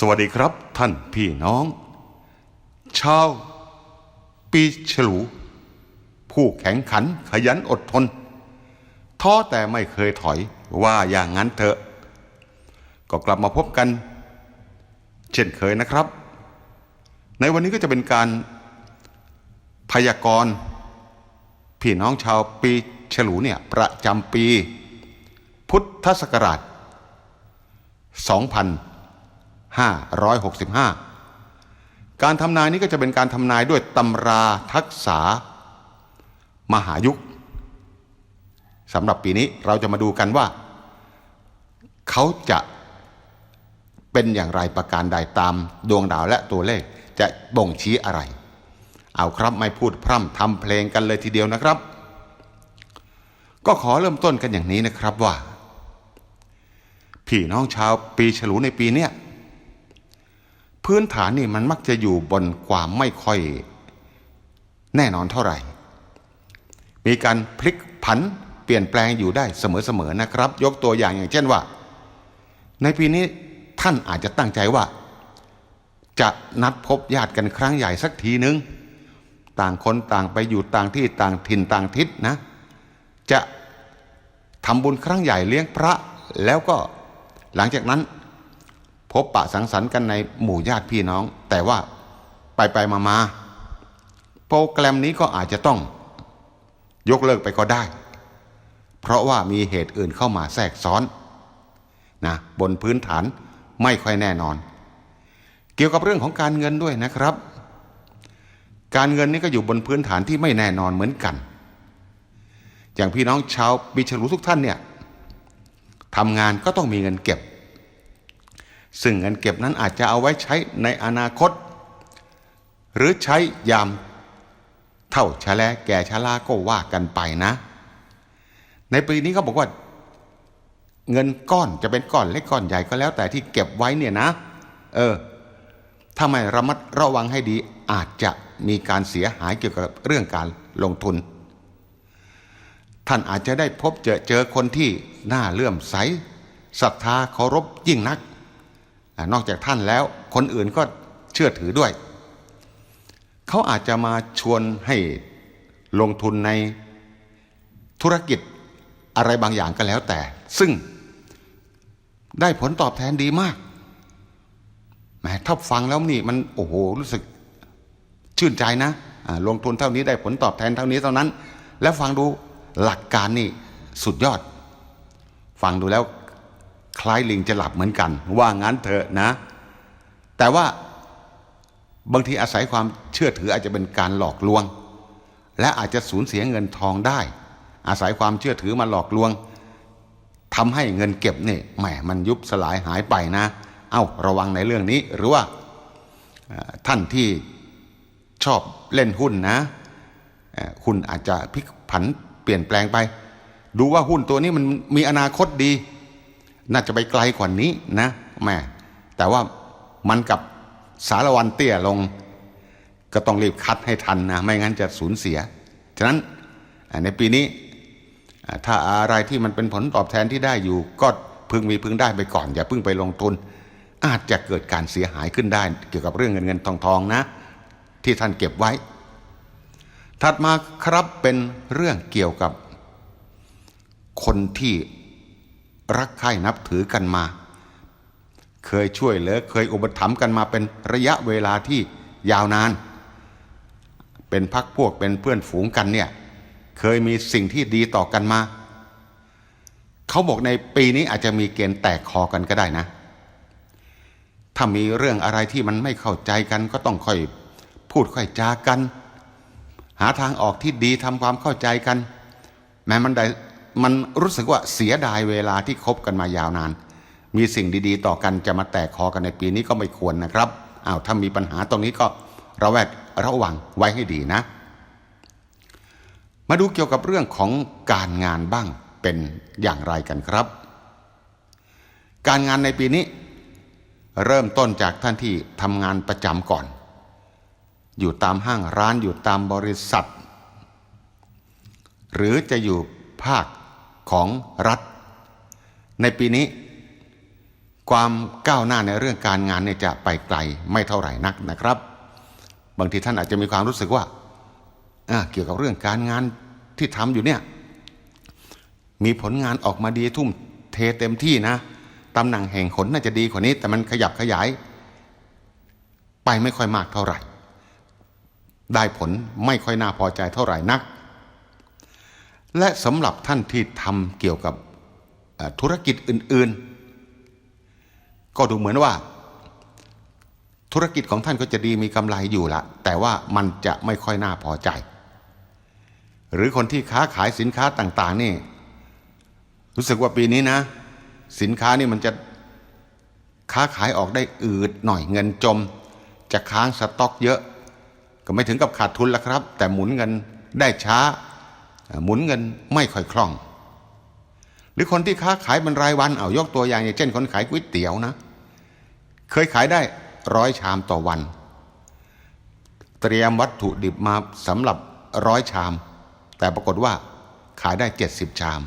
สวัสดีครับท่านพี่น้อง ชาว ปีฉลู ผู้แข็งขันขยันอดทน ท้อแต่ไม่เคยถอยว่าอย่างนั้นเถอะ ก็กลับมาพบกัน เช่นเคยนะครับ ในวันนี้ก็จะเป็นการพยากรณ์พี่น้องชาวปีฉลูเนี่ยประจำปี พุทธศักราช 2565 การทำนายนี้ก็จะเป็นการทำนายด้วยตำราทักษะมหายุคสำหรับปีนี้เราจะมาดูกันว่า เขาจะเป็นอย่างไรประการใดตามดวงดาวและตัวเลขจะบ่งชี้อะไร เอาครับไม่พูดพร่ำทำเพลงกันเลยทีเดียวนะครับ ก็ขอเริ่มต้นกันอย่างนี้นะครับว่า พี่น้องชาวปีฉลูในปีเนี้ย พื้นฐานนี่มันมักจะอยู่บนความไม่ค่อยแน่นอนเท่าไหร่ มีการพลิกผันเปลี่ยนแปลงอยู่ได้เสมอๆนะครับ ยกตัวอย่างอย่างเช่นว่า ในปีนี้ท่านอาจจะตั้งใจว่า จะนัดพบญาติกันครั้งใหญ่สักทีนึง ต่างคนต่างไปอยู่ต่างที่ต่างถิ่นต่างทิศนะ จะทำบุญครั้งใหญ่เลี้ยงพระแล้วก็หลังจากนั้น พบปะสังสรรค์กันในหมู่ญาติพี่น้อง แต่ว่าไปไปมามาโปรแกรมนี้ก็อาจจะต้อง ยกเลิกไปก็ได้ เพราะว่ามีเหตุอื่นเข้ามาแทรกซ้อนนะบนพื้นฐานไม่ค่อยแน่นอน เกี่ยวกับเรื่องของการเงินด้วยนะครับ การเงินนี่ก็อยู่บนพื้นฐานที่ไม่แน่นอนเหมือนกัน อย่างพี่น้องชาวบิชลูทุกท่านเนี่ยทำงานก็ต้องมีเงินเก็บ ซึ่งเงินเก็บนั้นอาจจะเอาไว้ใช้ในอนาคต หรือใช้ยาม เท่าชะแลแก่ชะลาก็ว่ากันไปนะ ในปีนี้เขาบอกว่า เงินก้อนจะเป็นก้อนเล็กก้อนใหญ่ก็แล้ว แต่ที่เก็บไว้เนี่ยนะ เออถ้าไม่ระมัดระวังให้ดีอาจจะมีการเสียหายเกี่ยวกับเรื่องการลงทุน ท่านอาจจะได้พบเจอเจอคนที่น่าเลื่อมใสศรัทธาเคารพยิ่งนัก นอกจากท่านแล้วคนอื่นก็เชื่อถือด้วย เขาอาจจะมาชวนให้ลงทุนในธุรกิจอะไรบางอย่างก็แล้วแต่ ซึ่งได้ผลตอบแทนดีมากแหมถ้าฟังแล้วนี่มันโอ้โหรู้สึกชื่นใจนะลงทุนเท่านี้ได้ผลตอบแทนเท่านี้เท่านั้น แล้วฟังดูหลักการนี่สุดยอด ฟังดูแล้ว ล้ายลิงจะหลับเหมือนกัน ว่างั้นเถอะนะ แต่ว่าบางทีอาศัยความเชื่อถืออาจจะเป็นการหลอกลวง และอาจจะสูญเสียเงินทองได้ อาศัยความเชื่อถือมาหลอกลวงทำให้เงินเก็บเนี่แหมมันยุบสลายหายไปนะ เอ้าระวังในเรื่องนี้หรือว่าท่านที่ชอบเล่นหุ้นนะคุณอาจจะพลิกผันเปลี่ยนแปลงไป ดูว่าหุ้นตัวนี้มันมีอนาคตดี น่าจะไปไกลกว่านี้นะแม่แต่ว่ามันกับสารวันเตี้ยลง ก็ต้องรีบคัดให้ทันนะ ไม่งั้นจะสูญเสีย ฉะนั้นในปีนี้ ถ้าอะไรที่มันเป็นผลตอบแทนที่ได้อยู่ ก็พึงมีพึงได้ไปก่อน อย่าพิ่งไปลงทุน อาจจะเกิดการเสียหายขึ้นได้ เกี่ยวกับเรื่องเงินเงินทองทองนะ ที่ท่านเก็บไว้ ถัดมาครับเป็นเรื่องเกี่ยวกับคนที่ รักใคร่นับถือกันมา เคยช่วยเหลือเคยอุปถัมภ์กันมาเป็นระยะเวลาที่ยาวนาน เป็นพักพวกเป็นเพื่อนฝูงกันเนี่ยเคยมีสิ่งที่ดีต่อกันมา เขาบอกในปีนี้อาจจะมีเกณฑ์แตกคอกันก็ได้นะ ถ้ามีเรื่องอะไรที่มันไม่เข้าใจกันก็ต้องค่อยพูดค่อยจากัน หาทางออกที่ดีทำความเข้าใจกัน แม้มันได้ มันรู้สึกว่าเสียดายเวลาที่คบกันมายาวนาน มีสิ่งดีๆ ต่อกันจะมาแตกคอกันในปีนี้ก็ไม่ควรนะครับอ้าวถ้ามีปัญหาตรงนี้ก็ระแวดระวังไว้ให้ดีนะ มาดูเกี่ยวกับเรื่องของการงานบ้างเป็นอย่างไรกันครับ การงานในปีนี้ เริ่มต้นจากท่านที่ทำงานประจำก่อน อยู่ตามห้างร้านอยู่ตามบริษัท หรือจะอยู่ภาค ของรัฐ ในปีนี้ ความก้าวหน้าในเรื่องการงานเนี่ยจะไปไกลไม่เท่าไหร่นักนะครับ บางทีท่านอาจจะมีความรู้สึกว่าเกี่ยวกับเรื่องการงานที่ทำอยู่เนี่ยมีผลงานออกมาดีทุ่มเทเต็มที่นะตำแหน่งแห่งขนน่าจะดีกว่านี้ แต่มันขยับขยาย ไปไม่ค่อยมากเท่าไหร่ ได้ผลไม่ค่อยน่าพอใจเท่าไหร่นัก และสำหรับท่านที่ทำเกี่ยวกับธุรกิจอื่น ๆ ก็ดูเหมือนว่า ธุรกิจของท่านก็จะดีมีกำไรอยู่ละแต่ว่ามันจะไม่ค่อยน่าพอใจ หรือคนที่ค้าขายสินค้าต่าง ๆ นี่ รู้สึกว่าปีนี้นะ สินค้านี่มันจะค้าขายออกได้อืดหน่อยเงินจม จะค้างสต็อกเยอะ ก็ไม่ถึงกับขาดทุนแล้วครับ แต่หมุนเงินได้ช้า หมุนเงินไม่ค่อยคล่อง หรือคนที่ค้าขายเป็นรายวันเอายกตัวอย่างอย่างเช่น คนขายก๋วยเตี๋ยวนะ เคยขายได้ร้อยชามต่อวัน เตรียมวัตถุดิบมาสำหรับร้อยชาม แต่ปรากฏว่าขายได้ 70 ชาม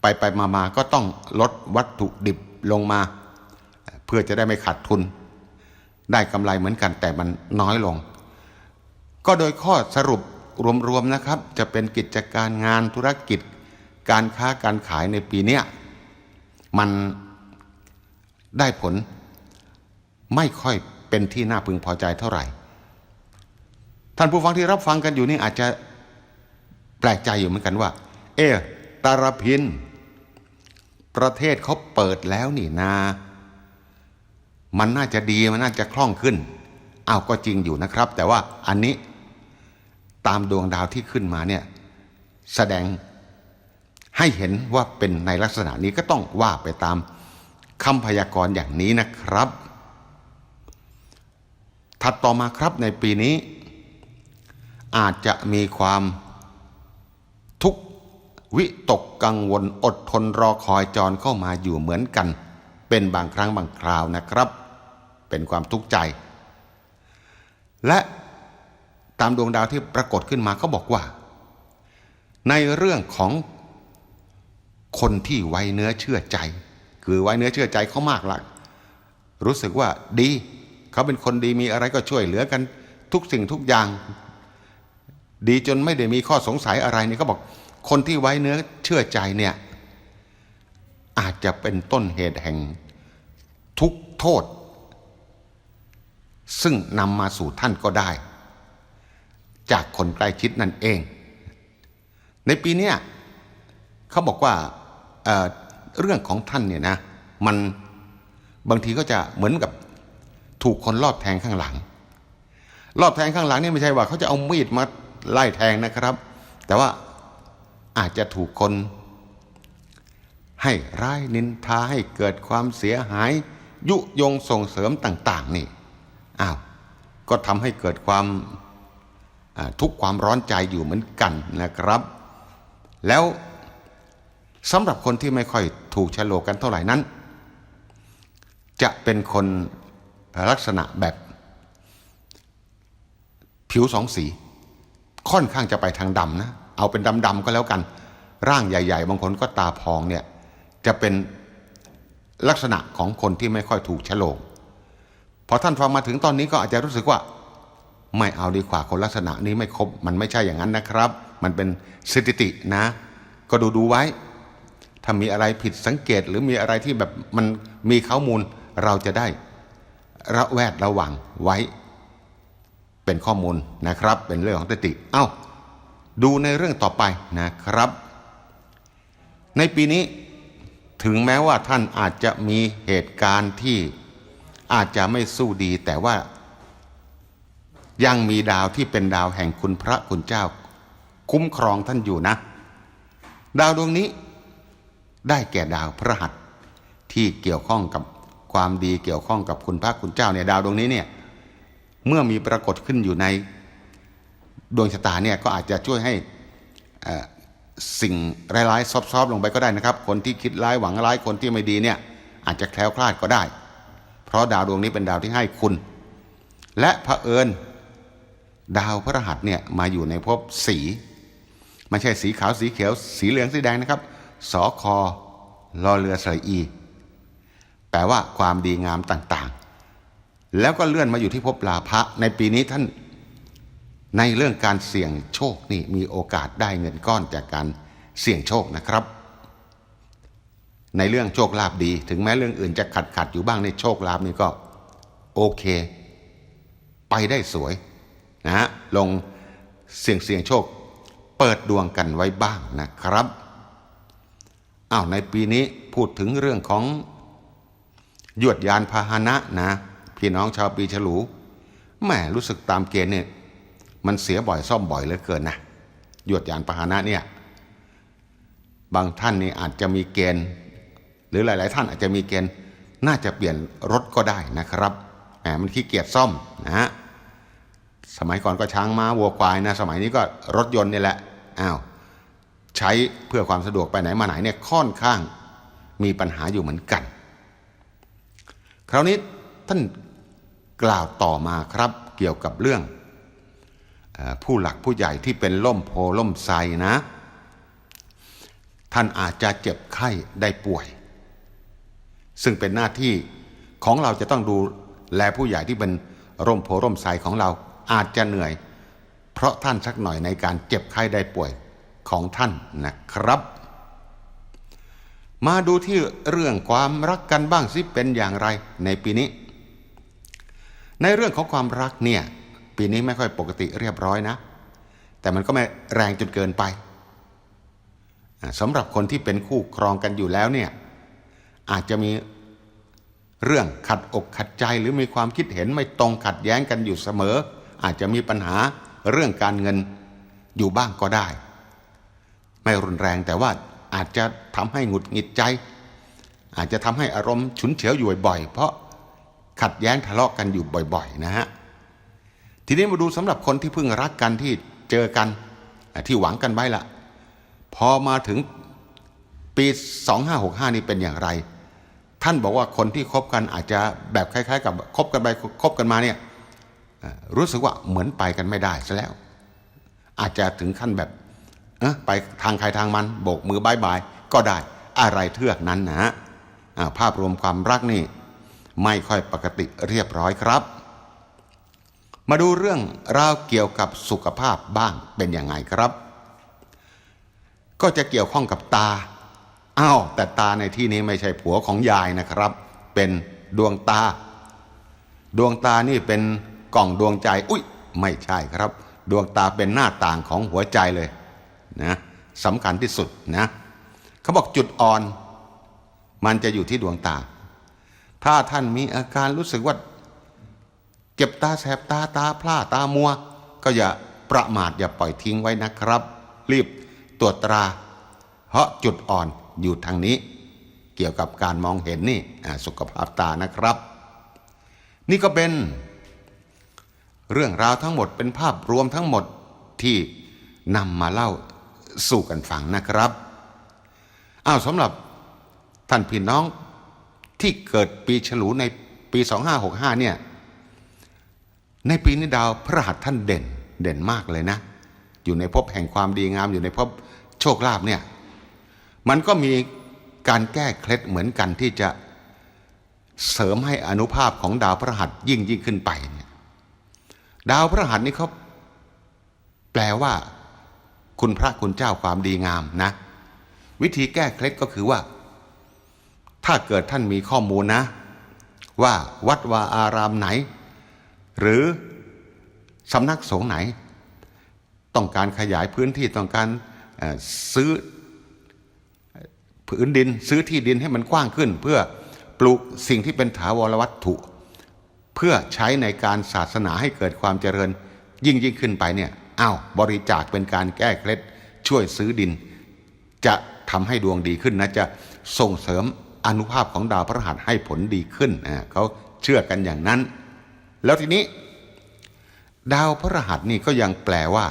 ไปไปมามาก็ต้องลดวัตถุดิบลงมา เพื่อจะได้ไม่ขาดทุน ได้กำไรเหมือนกันแต่มันน้อยลง ก็โดยข้อสรุป รวมๆนะครับ จะเป็นกิจการงานธุรกิจ การค้าการขายในปีเนี้ยมันได้ผล ไม่ค่อยเป็นที่น่าพึงพอใจเท่าไหร่ ท่านผู้ฟังที่รับฟังกันอยู่นี่อาจจะแปลกใจอยู่เหมือนกันว่า เอ๊ะตาลพิน ประเทศเขาเปิดแล้วนี่นา มันน่าจะดีมันน่าจะคล่องขึ้นอ้าวก็จริงอยู่นะครับ แต่ว่าอันนี้ ตามดวงดาวที่ขึ้นมาเนี่ยแสดงให้เห็นว่าเป็นในลักษณะนี้ก็ต้องว่าไปตามคำพยากรณ์อย่างนี้นะครับ ถัดต่อมาครับในปีนี้ อาจจะมีความทุกวิตกกังวลอดทนรอคอยจรเข้ามาอยู่เหมือนกัน เป็นบางครั้งบางคราวนะครับ เป็นความทุกข์ใจ และ ตามดวงดาวที่ปรากฏขึ้นมาเขาบอกว่า ในเรื่องของคนที่ไว้เนื้อเชื่อใจ คือไว้เนื้อเชื่อใจเขามากละรู้สึกว่าดีเขาเป็นคนดีมีอะไรก็ช่วยเหลือกันทุกสิ่งทุกอย่าง ดีจนไม่ได้มีข้อสงสัยอะไรนี่เขาบอกคนที่ไว้เนื้อเชื่อใจเนี่ยอาจจะเป็นต้นเหตุแห่งทุกโทษ ซึ่งนำมาสู่ท่านก็ได้ จากคนใกล้ชิดนั่นเอง ในปีนี้เขาบอกว่าเเรื่องของท่านเนี่ยนะ มันบางทีก็จะเหมือนกับถูกคนรอบแทงข้างหลัง รอบแทงข้างหลังนี่ไม่ใช่ว่าเขาจะเอามีดมาไล่แทงนะครับ แต่ว่าอาจจะถูกคน ให้ร้ายนินทาให้เกิดความเสียหาย ยุยงส่งเสริมต่าง ๆ นี่อ้าวก็ทำให้เกิดความ ทุกความร้อนใจอยู่เหมือนกันนะครับ แล้วสำหรับคนที่ไม่ค่อยถูกฉลกันเท่าไหร่นั้น จะเป็นคนลักษณะแบบผิวสองสี ค่อนข้างจะไปทางดำนะ เอาเป็นดำๆก็แล้วกัน ร่างใหญ่ ๆ บางคนก็ตาพองเนี่ย จะเป็นลักษณะของคนที่ไม่ค่อยถูกฉลกพอท่านฟังมาถึงตอนนี้ก็อาจจะรู้สึกว่า ไม่เอาดีกว่าคนลักษณะนี้ไม่ครบ มันไม่ใช่อย่างนั้นนะครับ มันเป็นสถิตินะ ก็ดูดูไว้ ถ้ามีอะไรผิดสังเกตหรือมีอะไรที่แบบมันมีข้อมูลเราจะได้ ระแวดระวังไว้ เป็นข้อมูลนะครับ เป็นเรื่องของสถิติ เอ้า ดูในเรื่องต่อไปนะครับ ในปีนี้ถึงแม้ว่าท่านอาจจะมีเหตุการณ์ที่อาจจะไม่สู้ดีแต่ว่า ยังมีดาวที่เป็นดาวแห่งคุณพระคุณเจ้า คุ้มครองท่านอยู่นะ ดาวดวงนี้ได้แก่ดาวพระหัสที่เกี่ยวข้องกับความดีเกี่ยวข้องกับคุณพระคุณเจ้าเนี่ยดาวดวงนี้เนี่ยเมื่อมีปรากฏขึ้นอยู่ในดวงชะตาเนี่ยก็อาจจะช่วยให้สิ่งร้ายๆซอบๆลงไปก็ได้นะครับ คนที่คิดร้ายหวังร้ายคนที่ไม่ดีเนี่ยอาจจะแคล้วคลาดก็ได้ เพราะดาวดวงนี้เป็นดาวที่ให้คุณ และเผอิญ ดาวพระรหัสเนี่ยมาอยู่ในภพสีไม่ใช่สีขาวสีเขียว สีเหลืองสีแดงนะครับสอคอลอเรือสระอี แปลว่าความดีงามต่างๆ แล้วก็เลื่อนมาอยู่ที่ภพลาภะในปีนี้ท่านในเรื่องการเสี่ยงโชคนี่มีโอกาสได้เงินก้อนจากการเสี่ยงโชคนะครับ ในเรื่องโชคลาภดี ถึงแม้เรื่องอื่นจะขัดขัดอยู่บ้างในโชคลาภนี่ก็โอเค ไปได้สวย นะฮะลงเสี่ยงเสี่ยงโชค เปิดดวงกันไว้บ้างนะครับอ้าวในปีนี้พูดถึงเรื่องของยวดยานพาหนะนะ พี่น้องชาวปีฉลูแหมรู้สึกตามเกณฑ์เนี่ยมันเสียบ่อยซ่อมบ่อยเหลือเกินนะยวดยานพาหนะเนี่ยบางท่านนี่อาจจะมีเกณฑ์ หรือหลาย ๆ ท่านอาจจะมีเกณฑ์น่าจะเปลี่ยนรถก็ได้นะครับแหมมันขี้เกียจซ่อมนะฮะ สมัยก่อนก็ช้างม้าวัวควายนะ สมัยนี้ก็รถยนต์นี่แหละอ้าวใช้เพื่อความสะดวกไปไหนมาไหนเนี่ยค่อนข้างมีปัญหาอยู่เหมือนกัน คราวนี้ท่านกล่าวต่อมาครับเกี่ยวกับเรื่องอผู้หลักผู้ใหญ่ที่เป็นล่มโพล่มไทรนะ ท่านอาจจะเจ็บไข้ได้ป่วย ซึ่งเป็นหน้าที่ของเราจะต้องดูแลผู้ใหญ่ที่เป็นร่มโพร่มไทรของเรา อาจจะเหนื่อย เพราะท่านสักหน่อยในการเจ็บไข้ได้ป่วยของท่านนะครับ มาดูที่เรื่องความรักกันบ้างสิเป็นอย่างไรในปีนี้ ในเรื่องของความรักเนี่ยปีนี้ไม่ค่อยปกติเรียบร้อยนะ แต่มันก็ไม่แรงจนเกินไปสำหรับคนที่เป็นคู่ครองกันอยู่แล้วเนี่ยอาจจะมีเรื่องขัดอกขัดใจหรือมีความคิดเห็นไม่ตรงขัดแย้งกันอยู่เสมอ อาจจะมีปัญหาเรื่องการเงินอยู่บ้างก็ได้ ไม่รุนแรงแต่ว่าอาจจะทำให้หงุดหงิดใจ อาจจะทำให้อารมณ์ฉุนเฉียวอยู่บ่อยๆเพราะขัดแย้งทะเลาะกันอยู่บ่อยๆนะฮะทีนี้มาดูสำหรับคนที่เพิ่งรักกันที่เจอกันที่หวังกันไว้ละพอมาถึงปี 2565 นี่เป็นอย่างไร ท่านบอกว่าคนที่คบกันอาจจะแบบคล้าย ๆ กับคบกันไปคบกันมาเนี่ย รู้สึกว่าเหมือนไปกันไม่ได้ซะแล้ว อาจจะถึงขั้นแบบไปทางใครทางมันโบกมือบายบายก็ได้อะไรเทือกนั้นนะฮะภาพรวมความรักนี่ ไม่ค่อยปกติเรียบร้อยครับ มาดูเรื่องราวเกี่ยวกับสุขภาพบ้างเป็นยังไงครับ ก็จะเกี่ยวข้องกับตาอ้าวแต่ตาในที่นี้ไม่ใช่ผัวของยายนะครับ เป็นดวงตา ดวงตานี่เป็น กล่องดวงใจ อุ้ยไม่ใช่ครับ ดวงตาเป็นหน้าต่างของหัวใจเลยนะสำคัญที่สุดนะเขาบอกจุดอ่อน มันจะอยู่ที่ดวงตา ถ้าท่านมีอาการรู้สึกว่าเจ็บตาแสบตาตาพร่าตามัว ก็อย่าประมาทอย่าปล่อยทิ้งไว้นะครับ รีบตรวจตรา เพราะจุดอ่อนอยู่ทางนี้ เกี่ยวกับการมองเห็นนี่สุขภาพตานะครับ นี่ก็เป็น เรื่องราวทั้งหมดเป็นภาพรวมทั้งหมดที่นำมาเล่าสู่กันฟังนะครับอ้าวสำหรับท่านพี่น้องที่เกิดปีฉลูในปี 2565 เนี่ย ในปีนี้ดาวพระหัสท่านเด่นเด่นมากเลยนะ อยู่ในภพแห่งความดีงาม อยู่ในภพโชคลาภเนี่ย มันก็มีการแก้เคล็ดเหมือนกันที่จะเสริมให้อนุภาพของดาวพระหัสยิ่งยิ่งขึ้นไปเนี่ย ดาวพระหัสนี่เขาแปลว่า คุณพระคุณเจ้าความดีงามนะ วิธีแก้เคล็ดก็คือว่า ถ้าเกิดท่านมีข้อมูลนะ ว่าวัดวาอารามไหน หรือสำนักสงฆ์ไหน ต้องการขยายพื้นที่ต้องการซื้อผืนดินซื้อที่ดินให้มันกว้างขึ้น เพื่อปลูกสิ่งที่เป็นถาวรวัตถุ เพื่อใช้ในการศาสนาให้เกิดความเจริญ ยิ่งยิ่งขึ้นไปเนี่ยอ้าวบริจาคเป็นการแก้เคล็ดช่วยซื้อดิน จะทำให้ดวงดีขึ้นนะจะส่งเสริมอนุภาพของดาวพระหัสให้ผลดีขึ้นเขาเชื่อกันอย่างนั้น แล้วทีนี้ ดาวพระหัสนี่ก็ยังแปลว่า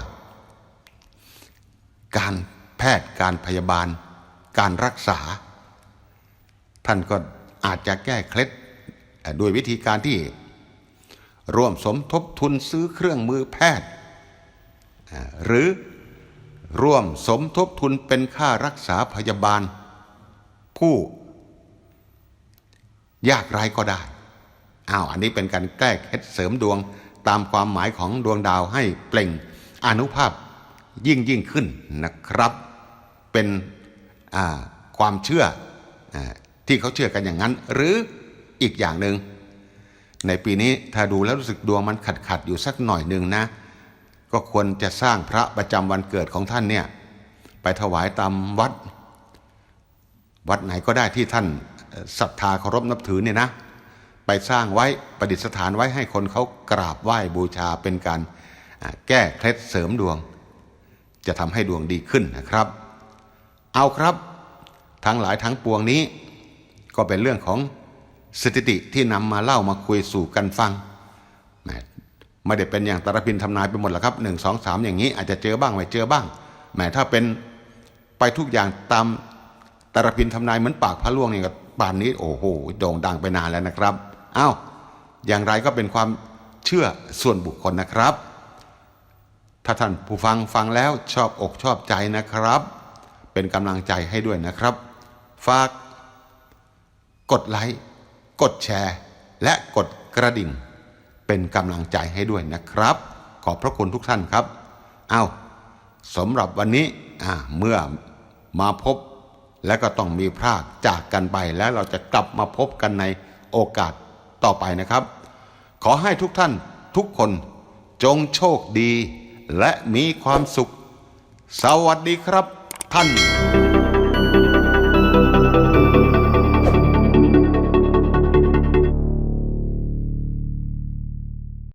การแพทย์การพยาบาล การรักษา ท่านก็อาจจะแก้เคล็ดด้วยวิธีการที่ ร่วมสมทบทุนซื้อเครื่องมือแพทย์ หรือร่วมสมทบทุนเป็นค่ารักษาพยาบาล ผู้ยากไร้ก็ได้ อ้าวอันนี้เป็นการแก้เคล็ดเสริมดวงตามความหมายของดวงดาวให้เปล่งอนุภาพยิ่งยิ่งขึ้นนะครับ เป็นความเชื่ออที่เขาเชื่อกันอย่างนั้น หรืออีกอย่างหนึ่ง ในปีนี้ถ้าดูแล้วรู้สึกดวงมันขัดขัดอยู่สักหน่อยหนึ่งนะ ก็ควรจะสร้างพระประจำวันเกิดของท่านเนี่ยไปถวายตามวัด วัดไหนก็ได้ที่ท่านศรัทธาเคารพนับถือเนี่ยนะ ไปสร้างไว้ประดิษฐานไว้ให้คนเขากราบไหว้บูชาเป็นการแก้เคล็ดเสริมดวง จะทำให้ดวงดีขึ้นนะครับ เอาครับ ทั้งหลายทั้งปวงนี้ ก็เป็นเรื่องของ สถิติที่นำมาเล่ามาคุยสู่กันฟังไม่ได้เป็นอย่างตรพินทำนายไปหมดหรอกครับหนึ่งสองสามอย่างนี้อาจจะเจอบ้างไม่เจอบ้างแหมถ้าเป็นไปทุกอย่างตามตรพินทำนายเหมือนปากพระล่วงนี่ก็ป่านนี้โอ้โหโด่งดังไปนานแล้วนะครับอ้าวอย่างไรก็เป็นความเชื่อส่วนบุคคลนะครับ ถ้าท่านผู้ฟังฟังแล้วชอบอกชอบใจนะครับ เป็นกำลังใจให้ด้วยนะครับ ฝาก กดไลค์ กดแชร์ และกดกระดิ่ง เป็นกำลังใจให้ด้วยนะครับ ขอบพระคุณทุกท่านครับ เอาสำหรับวันนี้อ่าเมื่อมาพบและก็ต้องมีพรากจากกันไปแล้วเราจะกลับมาพบกันในโอกาสต่อไปนะครับ ขอให้ทุกท่านทุกคนจงโชคดี และมีความสุข สวัสดีครับท่าน